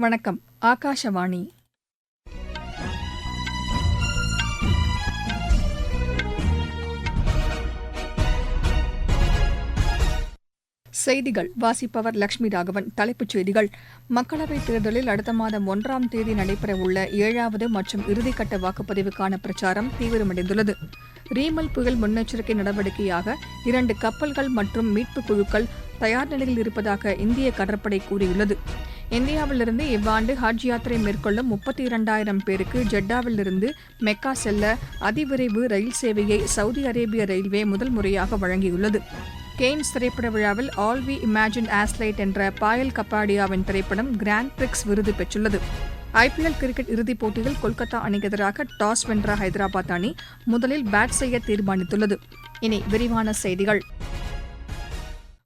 வணக்கம். ஆகாஷவாணி. செய்திகள். வாசிப்பவர் லட்சுமி ராகவன். தலைப்புச் செய்திகள். மக்களவைத் தேர்தலில் அடுத்த மாதம் ஒன்றாம் தேதி நடைபெறவுள்ள ஏழாவது மற்றும் இறுதிக்கட்ட வாக்குப்பதிவுக்கான பிரச்சாரம் தீவிரமடைந்துள்ளது. ரீமல் புயல் முன்னெச்சரிக்கை நடவடிக்கையாக இரண்டு கப்பல்கள் மற்றும் மீட்புக் குழுக்கள் தயார் நிலையில் இருப்பதாக இந்திய கடற்படை கூறியுள்ளது. இந்தியாவிலிருந்து இவ்வாண்டு ஹஜ் யாத்திரை மேற்கொள்ளும் முப்பத்தி இரண்டாயிரம் பேருக்கு ஜெட்டாவிலிருந்து மெக்கா செல்ல அதிவிரைவு ரயில் சேவையை சவுதி அரேபிய ரயில்வே முதல் முறையாக வழங்கியுள்ளது. கெய்ன்ஸ் திரைப்பட விழாவில் ஆல் வி இமேஜின் ஆஸ்லைட் என்ற பாயல் கப்பாடியாவின் திரைப்படம் கிராண்ட் பிரிக்ஸ் விருது பெற்றுள்ளது. ஐபிஎல் கிரிக்கெட் இறுதிப் போட்டியில் கொல்கத்தா அணிக்கு எதிராக டாஸ் வென்ற ஹைதராபாத் அணி முதலில் பேட் செய்ய தீர்மானித்துள்ளது. இனி விரிவான செய்திகள்.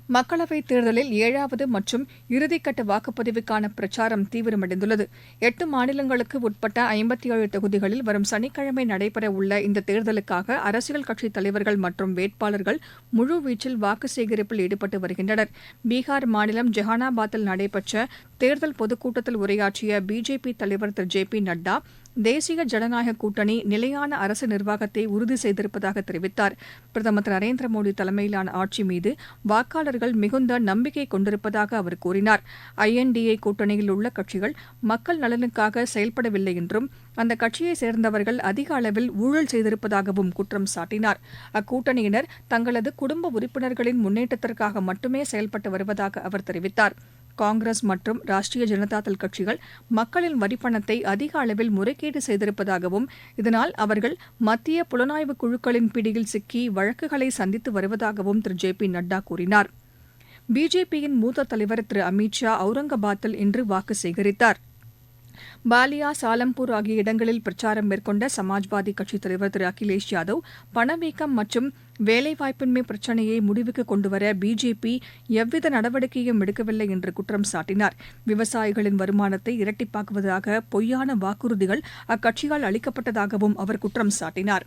மக்களவைத் தேர்தலில் ஏழாவது மற்றும் இறுதிக்கட்ட வாக்குப்பதிவுக்கான பிரச்சாரம் தீவிரமடைந்துள்ளது. எட்டு மாநிலங்களுக்கு உட்பட்ட ஐம்பத்தி ஏழு தொகுதிகளில் வரும் சனிக்கிழமை நடைபெறவுள்ள இந்த தேர்தலுக்காக அரசியல் கட்சித் தலைவர்கள் மற்றும் வேட்பாளர்கள் முழுவீச்சில் வாக்கு சேகரிப்பில் ஈடுபட்டு வருகின்றனர். பீகார் மாநிலம் ஜெஹானாபாத்தில் நடைபெற்ற தேர்தல் பொதுக்கூட்டத்தில் உரையாற்றிய பிஜேபி தலைவர் திரு ஜே பி நட்டா தேசிய ஜனநாயக கூட்டணி நிலையான அரசு நிர்வாகத்தை உறுதி செய்திருப்பதாக தெரிவித்தார். பிரதமர் திரு நரேந்திர மோடி தலைமையிலான ஆட்சி மீது வாக்காளர்கள் மிகுந்த நம்பிக்கை கொண்டிருப்பதாக அவர் கூறினார். ஐஎன்டிஏ கூட்டணியில் உள்ள கட்சிகள் மக்கள் நலனுக்காக செயல்படவில்லை என்றும் அந்த கட்சியை சேர்ந்தவர்கள் அதிக அளவில் ஊழல் செய்திருப்பதாகவும் குற்றம் சாட்டினார். அக்கூட்டணியினர் தங்களது குடும்ப உறுப்பினர்களின் முன்னேற்றத்திற்காக மட்டுமே செயல்பட்டு வருவதாக அவர் தெரிவித்தார். காங்கிரஸ் மற்றும் ராஷ்டிரிய ஜனதாதள் கட்சிகள் மக்களின் வரிப்பணத்தை அதிக அளவில் முறைகேடு செய்திருப்பதாகவும் இதனால் அவர்கள் மத்திய புலனாய்வு குழுக்களின் பிடியில் சிக்கி வழக்குகளை சந்தித்து வருவதாகவும் திரு. ஜே. பி. நட்டா கூறினார். பிஜேபியின் மூத்த தலைவர் திரு. அமித் ஷா அவுரங்காபாத்தில் இன்று வாக்கு சேகரித்தார். பாலியா சாலம்பூர் ஆகிய இடங்களில் பிரச்சாரம் மேற்கொண்ட சமாஜ்வாதி கட்சித் தலைவர் திரு. அகிலேஷ் யாதவ் பணவீக்கம் மற்றும் வேலைவாய்ப்பின்மை பிரச்சினையை முடிவுக்கு கொண்டுவர பிஜேபி எவ்வித நடவடிக்கையும் எடுக்கவில்லை என்று குற்றம் சாட்டினார். விவசாயிகளின் வருமானத்தை இரட்டிப்பாக்குவதாக பொய்யான வாக்குறுதிகள் அக்கட்சியால் அளிக்கப்பட்டதாகவும் அவர் குற்றம் சாட்டினார்.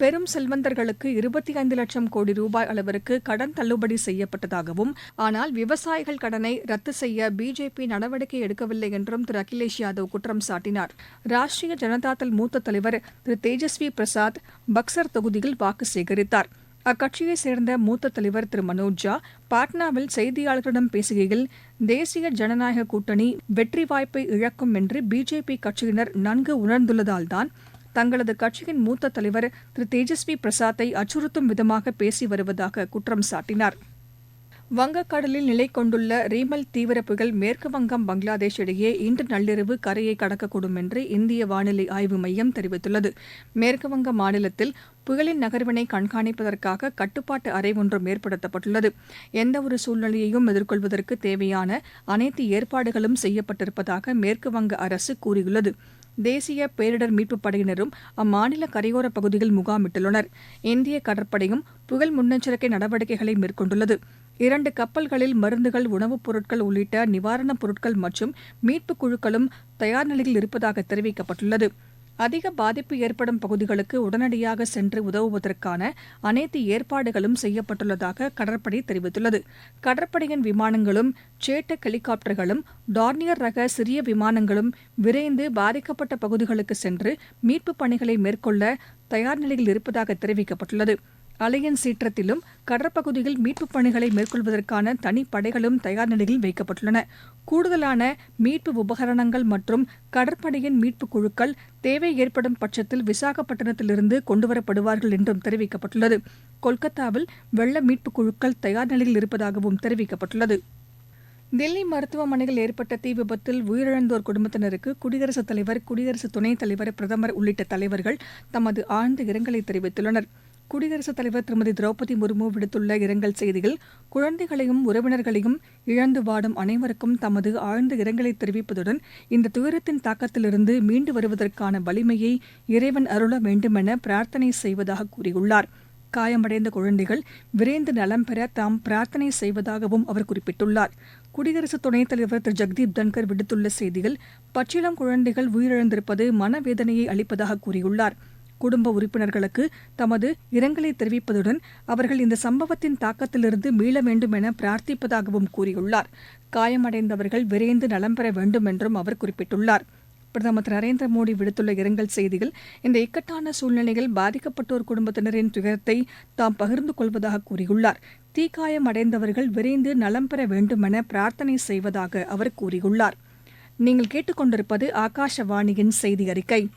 பெரும் செல்வந்தர்களுக்கு இருபத்தி ஐந்து லட்சம் கோடி ரூபாய் அளவிற்கு கடன் தள்ளுபடி செய்யப்பட்டதாகவும் ஆனால் விவசாயிகள் கடனை ரத்து செய்ய பிஜேபி நடவடிக்கை எடுக்கவில்லை என்றும் திரு அகிலேஷ் யாதவ் குற்றம் சாட்டினார். ராஷ்டிரிய ஜனதாதள் மூத்த தலைவர் திரு தேஜஸ்வி பிரசாத் பக்சர் தொகுதியில் வாக்கு சேகரித்தார். அக்கட்சியைச் சேர்ந்த மூத்த தலைவர் திரு மனோஜ் ஜா பாட்னாவில் செய்தியாளர்களிடம் பேசுகையில் தேசிய ஜனநாயக கூட்டணி வெற்றி வாய்ப்பை இழக்கும் என்று பிஜேபி கட்சியினர் நன்கு உணர்ந்துள்ளதால்தான் தங்களது கட்சியின் மூத்த தலைவர் திரு. தேஜஸ்வி பிரசாத்தை அச்சுறுத்தும் விதமாக பேசி வருவதாக குற்றம் சாட்டினார். வங்கக்கடலில் நிலை கொண்டுள்ள ரீமல் தீவிர புயல் மேற்கு வங்கம் பங்களாதேஷ் இடையே இன்று நள்ளிரவு கரையை கடக்கக்கூடும் என்று இந்திய வானிலை ஆய்வு மையம் தெரிவித்துள்ளது. மேற்கு வங்க மாநிலத்தில் புயலின் நகர்வினை கண்காணிப்பதற்காக கட்டுப்பாட்டு அறை ஒன்றும் ஏற்படுத்தப்பட்டுள்ளது. எந்தவொரு சூழ்நிலையையும் எதிர்கொள்வதற்கு தேவையான அனைத்து ஏற்பாடுகளும் செய்யப்பட்டிருப்பதாக மேற்கு வங்க அரசு கூறியுள்ளது. தேசிய பேரிடர் மீட்புப் படையினரும் அம்மாநில கரையோர பகுதியில் முகாமிட்டுள்ளனர். இந்திய கடற்படையும் புயல் முன்னெச்சரிக்கை நடவடிக்கைகளை மேற்கொண்டுள்ளது. இரண்டு கப்பல்களில் மருந்துகள் உணவுப் பொருட்கள் உள்ளிட்ட நிவாரணப் பொருட்கள் மற்றும் மீட்புக் குழுக்களும் தயார் நிலையில் இருப்பதாக தெரிவிக்கப்பட்டுள்ளது. அதிக பாதிப்பு ஏற்படும் பகுதிகளுக்கு உடனடியாக சென்று உதவுவதற்கான அனைத்து ஏற்பாடுகளும் செய்யப்பட்டுள்ளதாக கடற்படை தெரிவித்துள்ளது. கடற்படையின் விமானங்களும் சேட்டக் ஹெலிகாப்டர்களும் டார்னியர் ரக சிறிய விமானங்களும் விரைந்து பாதிக்கப்பட்ட பகுதிகளுக்கு சென்று மீட்புப் பணிகளை மேற்கொள்ள தயார் நிலையில் இருப்பதாக தெரிவிக்கப்பட்டுள்ளது. அலையன் சீற்றத்திலும் கடற்பகுதியில் மீட்புப் பணிகளை மேற்கொள்வதற்கான தனிப்படைகளும் தயார் நிலையில் வைக்கப்பட்டுள்ளன. கூடுதலான மீட்பு உபகரணங்கள் மற்றும் கடற்படையின் மீட்புக் குழுக்கள் தேவை ஏற்படும் பட்சத்தில் விசாகப்பட்டினத்திலிருந்து கொண்டுவரப்படுவார்கள் என்றும் தெரிவிக்கப்பட்டுள்ளது. கொல்கத்தாவில் வெள்ள மீட்புக் குழுக்கள் தயார் நிலையில் இருப்பதாகவும் தெரிவிக்கப்பட்டுள்ளது. தில்லி மருத்துவமனையில் ஏற்பட்ட தீ விபத்தில் உயிரிழந்தோர் குடும்பத்தினருக்கு குடியரசுத் தலைவர் குடியரசு துணைத் தலைவர் பிரதமர் உள்ளிட்ட தலைவர்கள் தமது ஆழ்ந்த இரங்கலை தெரிவித்துள்ளனர். குடியரசுத் தலைவர் திருமதி திரௌபதி முர்மு விடுத்துள்ள இரங்கல் செய்தியில் குழந்தைகளையும் உறவினர்களையும் இழந்து வாடும் அனைவருக்கும் தமது ஆழ்ந்த இரங்கலை தெரிவிப்பதுடன் இந்த துயரத்தின் தாக்கத்திலிருந்து மீண்டு வருவதற்கான வலிமையை இறைவன் அருள வேண்டுமென பிரார்த்தனை செய்வதாக கூறியுள்ளார். காயமடைந்த குழந்தைகள் விரைந்து நலம் பெற தாம் பிரார்த்தனை செய்வதாகவும் அவர் குறிப்பிட்டுள்ளார். குடியரசு துணைத் தலைவர் திரு. ஜெக்தீப் தன்கர் விடுத்துள்ள செய்தியில் பச்சிளம் குழந்தைகள் உயிரிழந்திருப்பது மனவேதனையை அளிப்பதாக கூறியுள்ளார். குடும்ப உறுப்பினர்களுக்கு தமது இரங்கலை தெரிவிப்பதுடன் அவர்கள் இந்த சம்பவத்தின் தாக்கத்திலிருந்து மீள வேண்டும் என பிரார்த்திப்பதாகவும் கூறியுள்ளார். காயமடைந்தவர்கள் விரைந்து நலம் பெற வேண்டும் என்றும் அவர் குறிப்பிட்டுள்ளார். பிரதமர் திரு நரேந்திர மோடி விடுத்துள்ள இரங்கல் செய்தியில் இந்த இக்கட்டான சூழ்நிலையில் பாதிக்கப்பட்டோர் குடும்பத்தினரின் துயரத்தை தாம் பகிர்ந்து கொள்வதாக கூறியுள்ளார். தீக்காயம் அடைந்தவர்கள் விரைந்து நலம் பெற வேண்டுமென பிரார்த்தனை செய்வதாக அவர் கூறியுள்ளார். நீங்கள் கேட்டுக்கொண்டிருப்பது ஆகாஷவாணியின் செய்தி அறிக்கை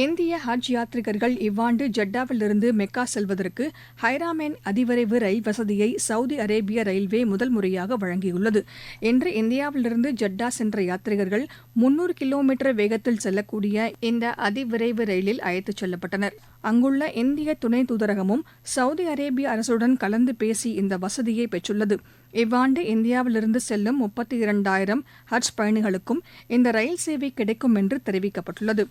இந்திய ஹஜ் யாத்ரிகர்கள் இவ்வாண்டு ஜெட்டாவிலிருந்து மெக்கா செல்வதற்கு ஹைராமேன் அதிவிரைவு ரயில் வசதியை சவுதி அரேபிய ரயில்வே முதல் முறையாக வழங்கியுள்ளது. இன்று இந்தியாவிலிருந்து ஜெட்டா சென்ற யாத்ரிகர்கள் முன்னூறு கிலோமீட்டர் வேகத்தில் செல்லக்கூடிய இந்த அதிவிரைவு ரயிலில் அழைத்துச் செல்லப்பட்டனர். அங்குள்ள இந்திய துணை தூதரகமும் சவுதி அரேபிய அரசுடன் கலந்து பேசி இந்த வசதியை பெற்றுள்ளது. இவ்வாண்டு இந்தியாவிலிருந்து செல்லும் முப்பத்தி இரண்டாயிரம் ஹஜ் பயணிகளுக்கும் இந்த ரயில் சேவை கிடைக்கும் என்று தெரிவிக்கப்பட்டுள்ளது.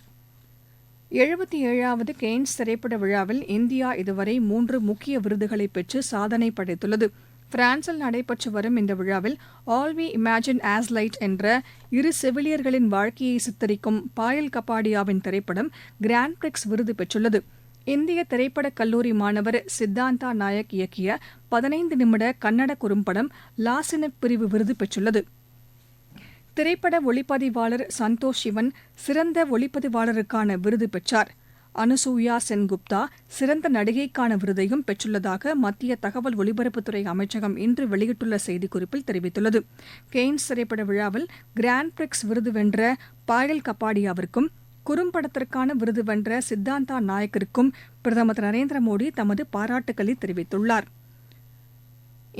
எழுபத்தி ஏழாவது கெய்ன்ஸ் திரைப்பட விழாவில் இந்தியா இதுவரை மூன்று முக்கிய விருதுகளை பெற்று சாதனை படைத்துள்ளது. பிரான்சில் நடைபெற்று வரும் இந்த விழாவில் all we imagine as light என்ற இரு செவிலியர்களின் வாழ்க்கையை சித்தரிக்கும் பாயல் கபாடியாவின் திரைப்படம் கிராண்ட் பிரிக்ஸ் விருது பெற்றுள்ளது. இந்திய திரைப்படக் கல்லூரி மாணவர் சித்தாந்தா நாயக் இயக்கிய பதினைந்து நிமிட கன்னட குறும்படம் லாசினப் பிரிவு விருது பெற்றுள்ளது. திரைப்பட ஒளிப்பதிவாளர் சந்தோஷ் சிவன் சிறந்த ஒளிப்பதிவாளருக்கான விருது பெற்றார். அனுசூயா சென்குப்தா சிறந்த நடிகைக்கான விருதையும் பெற்றுள்ளதாக மத்திய தகவல் ஒலிபரப்புத்துறை அமைச்சகம் இன்று வெளியிட்டுள்ள செய்திக்குறிப்பில் தெரிவித்துள்ளது. கெய்ன்ஸ் திரைப்பட விழாவில் கிராண்ட் பிரிக்ஸ் விருது வென்ற பாயல் கப்பாடியாவிற்கும் குறும்படத்திற்கான விருது வென்ற சித்தாந்தா நாயக்கிற்கும் பிரதமர் திரு நரேந்திர மோடி தமது பாராட்டுக்களை தெரிவித்துள்ளார்.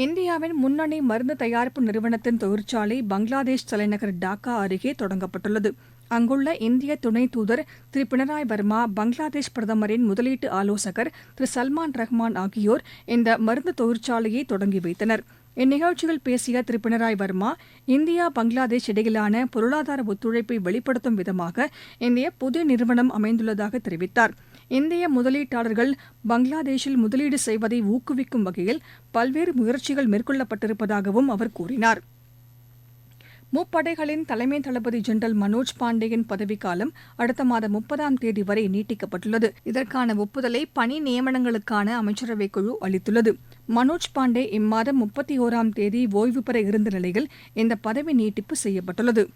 இந்தியாவின் முன்னணி மருந்து தயாரிப்பு நிறுவனத்தின் தொழிற்சாலை பங்களாதேஷ் தலைநகர் டாக்கா அருகே தொடங்கப்பட்டுள்ளது. அங்குள்ள இந்திய துணை தூதர் திரு பினராய் வர்மா பங்களாதேஷ் பிரதமரின் முதலீட்டு ஆலோசகர் திரு சல்மான் ரஹ்மான் ஆகியோர் இந்த மருந்து தொழிற்சாலையை தொடங்கி வைத்தனர். இந்நிகழ்ச்சியில் பேசிய திரு பினராய் வர்மா இந்தியா பங்களாதேஷ் இடையிலான பொருளாதார ஒத்துழைப்பை வெளிப்படுத்தும் விதமாக இந்திய புதிய நிறுவனம் அமைந்துள்ளதாக தெரிவித்தார். இந்திய முதலீட்டாளர்கள் பங்களாதேஷில் முதலீடு செய்வதை ஊக்குவிக்கும் வகையில் பல்வேறு முயற்சிகள் மேற்கொள்ளப்பட்டிருப்பதாகவும் அவர் கூறினார். முப்படைகளின் தலைமை தளபதி ஜெனரல் மனோஜ் பாண்டேயின் பதவிக்காலம் அடுத்த மாதம் முப்பதாம் தேதி வரை நீட்டிக்கப்பட்டுள்ளது. இதற்கான ஒப்புதலை பணி நியமனங்களுக்கான அமைச்சரவைக் குழு அளித்துள்ளது. மனோஜ் பாண்டே இம்மாதம் முப்பத்தி ஓராம் தேதி ஓய்வு பெற இருந்த நிலையில் இந்த பதவி நீட்டிப்பு செய்யப்பட்டுள்ளது.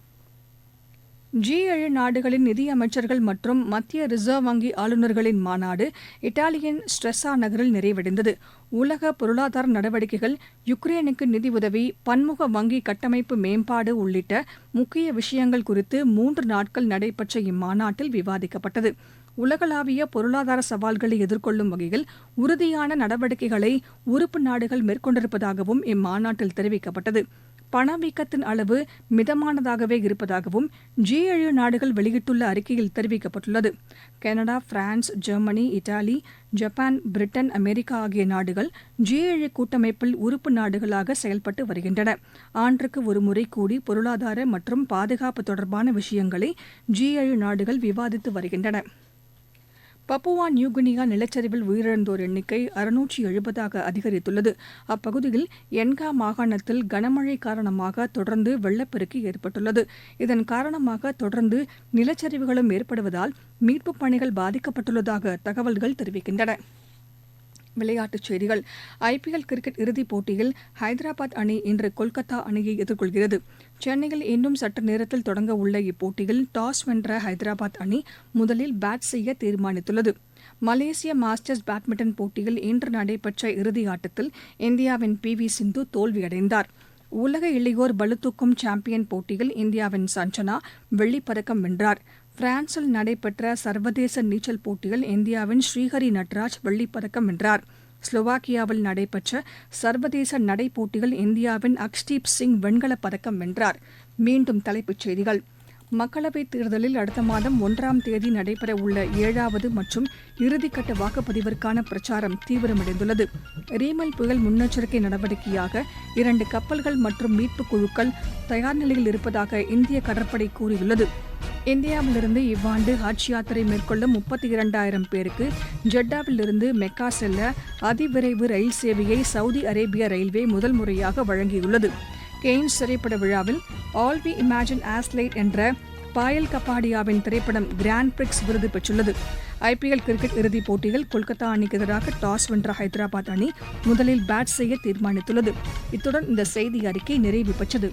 ஜி ஏழு நாடுகளின் நிதியமைச்சர்கள் மற்றும் மத்திய ரிசர்வ் வங்கி ஆளுநர்களின் மாநாடு இத்தாலியின் ஸ்ட்ரெஸா நகரில் நிறைவடைந்தது. உலக பொருளாதார நடவடிக்கைகள் யுக்ரைனுக்கு நிதி உதவி பன்முக வங்கி கட்டமைப்பு மேம்பாடு உள்ளிட்ட முக்கிய விஷயங்கள் குறித்து மூன்று நாட்கள் நடைபெற்ற இம்மாநாட்டில் விவாதிக்கப்பட்டது. உலகளாவிய பொருளாதார சவால்களை எதிர்கொள்ளும் வகையில் உறுதியான நடவடிக்கைகளை உறுப்பு நாடுகள் மேற்கொண்டிருப்பதாகவும் இம்மாநாட்டில் தெரிவிக்கப்பட்டது. பணவீக்கத்தின் அளவு மிதமானதாகவே இருப்பதாகவும் ஜி ஏழு நாடுகள் வெளியிட்டுள்ள அறிக்கையில் தெரிவிக்கப்பட்டுள்ளது. Canada France Germany Italy Japan Britain America ஆகிய நாடுகள் ஜி ஏழு கூட்டமைப்பில் உறுப்பு நாடுகளாக செயல்பட்டு வருகின்றன. ஆண்டுக்கு ஒருமுறை கூடி பொருளாதார மற்றும் பாதுகாப்பு தொடர்பான விஷயங்களை ஜி ஏழு நாடுகள் விவாதித்து வருகின்றன. பப்புவா நியூகினியா நிலச்சரிவில் உயிரிழந்தோர் எண்ணிக்கை அறுநூற்றி எழுபதாக அதிகரித்துள்ளது. அப்பகுதியில் என்கா மாகாணத்தில் கனமழை காரணமாக தொடர்ந்து வெள்ளப்பெருக்கு ஏற்பட்டுள்ளது. இதன் காரணமாக தொடர்ந்து நிலச்சரிவுகளும் ஏற்படுவதால் மீட்புப் பணிகள் பாதிக்கப்பட்டுள்ளதாக தகவல்கள் தெரிவிக்கின்றன. விளையாட்டுச் செய்திகள். ஐபிஎல் கிரிக்கெட் இறுதிப் போட்டியில் ஹைதராபாத் அணி இன்று கொல்கத்தா அணியை எதிர்கொள்கிறது. சென்னையில் இன்னும் சற்று நேரத்தில் தொடங்க உள்ள இப்போட்டியில் டாஸ் வென்ற ஹைதராபாத் அணி முதலில் பேட் செய்ய தீர்மானித்துள்ளது. மலேசிய மாஸ்டர்ஸ் பேட்மிண்டன் போட்டியில் இன்று நடைபெற்ற இறுதி ஆட்டத்தில் இந்தியாவின் பி வி சிந்து தோல்வியடைந்தார். உலக இளையோர் பளுதூக்கும் சாம்பியன் போட்டியில் இந்தியாவின் சஞ்சனா வெள்ளிப்பதக்கம் வென்றார். பிரான்சில் நடைபெற்ற சர்வதேச நீச்சல் போட்டியில் இந்தியாவின் ஸ்ரீஹரி நட்ராஜ் வெள்ளிப்பதக்கம் வென்றாா் வென்றார். ஸ்லோவாக்கியாவில் நடைபெற்ற சர்வதேச நடை போட்டியில் இந்தியாவின் அக்ஷ்தீப் சிங் வெண்கலப் பதக்கம் வென்றார். மீண்டும் தலைப்புச் செய்திகள். மக்களவைத் தேர்தலில் அடுத்த மாதம் ஒன்றாம் தேதி நடைபெறவுள்ள ஏழாவது மற்றும் இறுதிக்கட்ட வாக்குப்பதிவிற்கான பிரச்சாரம் தீவிரமடைந்துள்ளது. ரீமல் புயல் முன்னெச்சரிக்கை நடவடிக்கையாக இரண்டு கப்பல்கள் மற்றும் மீட்புக் குழுக்கள் தயார் நிலையில் இருப்பதாக இந்திய கடற்படை கூறியுள்ளது. இந்தியாவிலிருந்து இவ்வாண்டு ஹஜ் யாத்திரை மேற்கொள்ளும் முப்பத்தி இரண்டாயிரம் பேருக்கு ஜெட்டாவிலிருந்து மெக்கா செல்ல அதிவிரைவு ரயில் சேவையை சவுதி அரேபிய ரயில்வே முதல் முறையாக வழங்கியுள்ளது. கெய்ன்ஸ் திரைப்பட விழாவில் ஆல் வி இமேஜின் ஆஸ்லைட் என்ற பாயல் கபாடியாவின் திரைப்படம் கிராண்ட் பிரிக்ஸ் விருது பெற்றுள்ளது. ஐபிஎல் கிரிக்கெட் இறுதிப் போட்டியில் கொல்கத்தா அணிக்கு எதிராக டாஸ் வென்ற ஹைதராபாத் அணி முதலில் பேட் செய்ய தீர்மானித்துள்ளது. இத்துடன் இந்த செய்தி அறிக்கை நிறைவு பெற்றது.